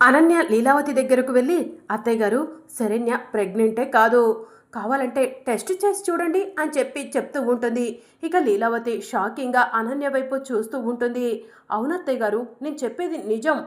అనన్య లీలావతి దగ్గరకు వెళ్ళి అత్తయ్య గారు శరణ్య ప్రెగ్నెంటే కాదు. కావాలంటే టెస్ట్ చేసి చూడండి అని చెప్పి చెప్తూ ఉంటుంది. ఇక లీలావతి షాకింగ్గా అనన్య వైపు చూస్తూ ఉంటుంది. అవునత్తయ్య గారు నేను చెప్పేది నిజం.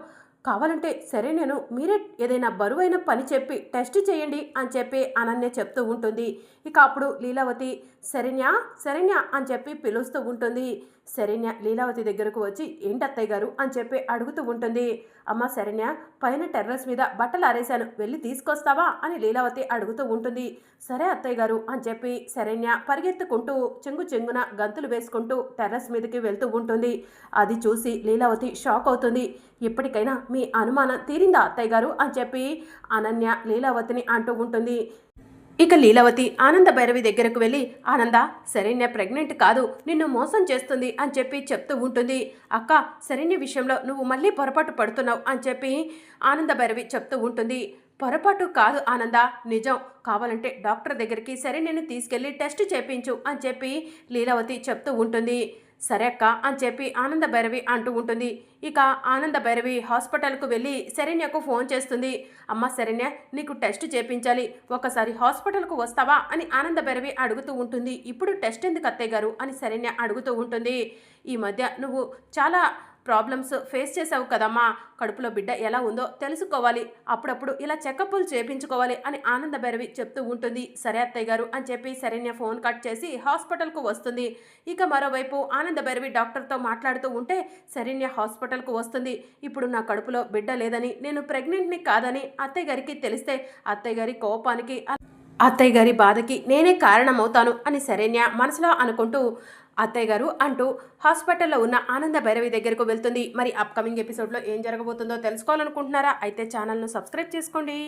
కావాలంటే సరే నేను మీరే ఏదైనా బరువైన పని చెప్పి టెస్ట్ చేయండి అని చెప్పి అనన్య చెప్తూ ఉంటుంది. ఇక అప్పుడు లీలావతి శరణ్య శరణ్య అని చెప్పి పిలుస్తూ ఉంటుంది. శరణ్య లీలావతి దగ్గరకు వచ్చి ఏంటి అత్తయ్య గారు? అని చెప్పి అడుగుతూ ఉంటుంది. అమ్మ శరణ్య పైన టెర్రస్ మీద బట్టలు ఆరేశాను వెళ్ళి తీసుకొస్తావా? అని లీలావతి అడుగుతూ ఉంటుంది. సరే అత్తయ్య గారు అని చెప్పి శరణ్య పరిగెత్తుకుంటూ చెంగు చెంగున గంతులు వేసుకుంటూ టెర్రస్ మీదకి వెళ్తూ ఉంటుంది. అది చూసి లీలావతి షాక్ అవుతుంది. ఇప్పటికైనా మీ మీ అనుమానం తీరిందా అత్తయ్య గారు? అని చెప్పి అనన్య లీలావతిని అంటూ ఉంటుంది. ఇక లీలావతి ఆనంద భైరవి దగ్గరకు వెళ్ళి ఆనంద శరణ్య ప్రెగ్నెంట్ కాదు నిన్ను మోసం చేస్తుంది అని చెప్పి చెప్తూ ఉంటుంది. అక్క శరణ్య విషయంలో నువ్వు మళ్ళీ పొరపాటు పడుతున్నావు అని చెప్పి ఆనంద భైరవి చెప్తూ ఉంటుంది. పొరపాటు కాదు ఆనంద నిజం. కావాలంటే డాక్టర్ దగ్గరికి శరణ్యను తీసుకెళ్ళి టెస్ట్ చేపించు అని చెప్పి లీలావతి చెప్తూ ఉంటుంది. సరే అక్క అని చెప్పి ఆనంద భైరవి అంటూ ఉంటుంది. ఇక ఆనంద భైరవి హాస్పిటల్కు వెళ్ళి శరణ్యకు ఫోన్ చేస్తుంది. అమ్మ శరణ్య నీకు టెస్ట్ చేపించాలి. ఒకసారి హాస్పిటల్కు వస్తావా అని ఆనంద భైరవి అడుగుతూ ఉంటుంది. ఇప్పుడు టెస్ట్ ఎందుకు అత్తయ్య గారు? అని శరణ్య అడుగుతూ ఉంటుంది. ఈ మధ్య నువ్వు చాలా ప్రాబ్లమ్స్ ఫేస్ చేసావు కదమ్మా? కడుపులో బిడ్డ ఎలా ఉందో తెలుసుకోవాలి. అప్పుడప్పుడు ఇలా చెకప్లు చేపించుకోవాలి అని ఆనంద భైరవి చెప్తూ ఉంటుంది. సరే అత్తయ్య గారు అని చెప్పి శరణ్య ఫోన్ కట్ చేసి హాస్పిటల్కు వస్తుంది. ఇక మరోవైపు ఆనంద భైరవి డాక్టర్తో మాట్లాడుతూ ఉంటే శరణ్య హాస్పిటల్కు వస్తుంది. ఇప్పుడు నా కడుపులో బిడ్డ లేదని నేను ప్రెగ్నెంట్ని కాదని అత్తయ్య గారికి తెలిస్తే అత్తయ్య గారి కోపానికి అత్తయ్య గారి బాధకి నేనే కారణమవుతాను అని శరణ్య మనసులో అనుకుంటూ అత్తయ్య గారు అంటూ హాస్పిటల్లో ఉన్న ఆనంద భైరవి దగ్గరకు వెళ్తుంది. మరి అప్కమింగ్ ఎపిసోడ్లో ఏం జరగబోతుందో తెలుసుకోవాలనుకుంటున్నారా? అయితే ఛానల్ను సబ్స్క్రైబ్ చేసుకోండి.